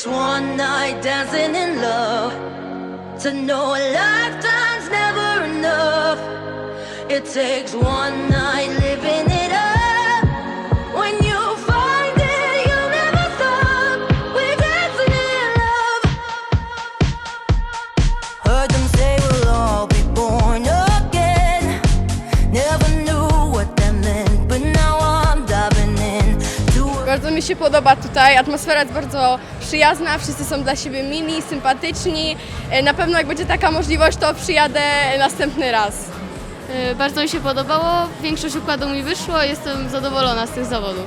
Takes one night dancing in love to know a lifetime's never enough. It takes one night Bardzo mi się podoba tutaj, atmosfera jest bardzo przyjazna, wszyscy są dla siebie mili, sympatyczni. E, Na pewno jak będzie taka możliwość, to przyjadę następny raz. Y, Bardzo mi się podobało, większość układu mi wyszło, jestem zadowolona z tych zawodów.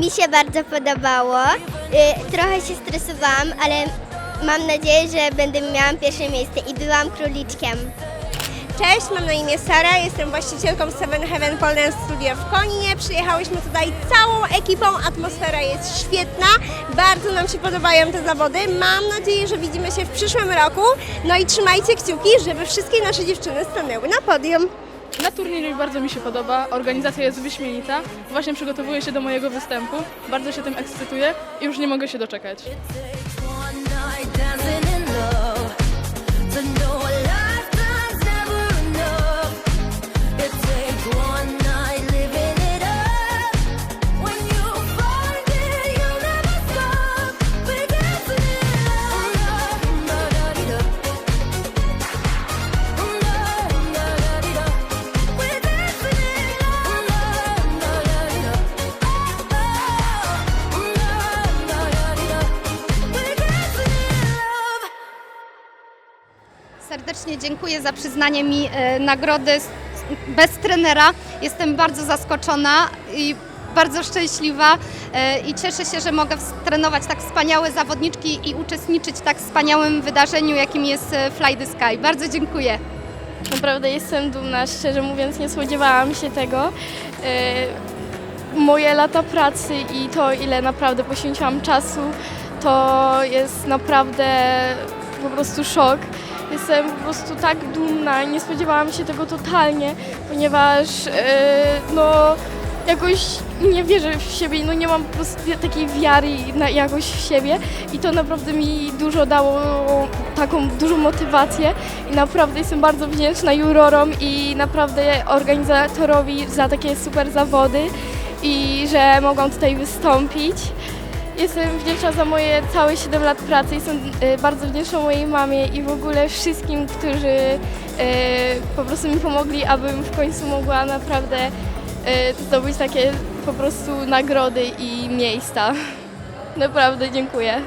Mi się bardzo podobało. Y, Trochę się stresowałam, ale mam nadzieję, że będę miała pierwsze miejsce i byłam króliczkiem. Cześć, mam na imię Sara, jestem właścicielką Seven Heaven Pole Dance Studio w Koninie. Przyjechałyśmy tutaj całą ekipą, atmosfera jest świetna, bardzo nam się podobają te zawody. Mam nadzieję, że widzimy się w przyszłym roku. No i trzymajcie kciuki, żeby wszystkie nasze dziewczyny stanęły na podium. Na turnieju bardzo mi się podoba, organizacja jest wyśmienita. Właśnie przygotowuję się do mojego występu, bardzo się tym ekscytuję i już nie mogę się doczekać. to know Serdecznie dziękuję za przyznanie mi e, nagrody bez trenera. Jestem bardzo zaskoczona i bardzo szczęśliwa e, i cieszę się, że mogę trenować tak wspaniałe zawodniczki i uczestniczyć w tak wspaniałym wydarzeniu, jakim jest e, Fly the Sky. Bardzo dziękuję. Naprawdę jestem dumna, szczerze mówiąc, nie spodziewałam się tego. Moje lata pracy i to, ile naprawdę poświęciłam czasu, to jest naprawdę po prostu szok. Jestem po prostu tak dumna i nie spodziewałam się tego totalnie, ponieważ e, no jakoś nie wierzę w siebie, no nie mam po prostu takiej wiary na jakoś w siebie i to naprawdę mi dużo dało taką dużą motywację i naprawdę jestem bardzo wdzięczna jurorom i naprawdę organizatorowi za takie super zawody i że mogłam tutaj wystąpić. Jestem wdzięczna za moje całe 7 lat pracy. Jestem y, bardzo wdzięczna mojej mamie i w ogóle wszystkim, którzy y, po prostu mi pomogli, abym w końcu mogła naprawdę y, zdobyć takie po prostu nagrody i miejsca. Naprawdę dziękuję.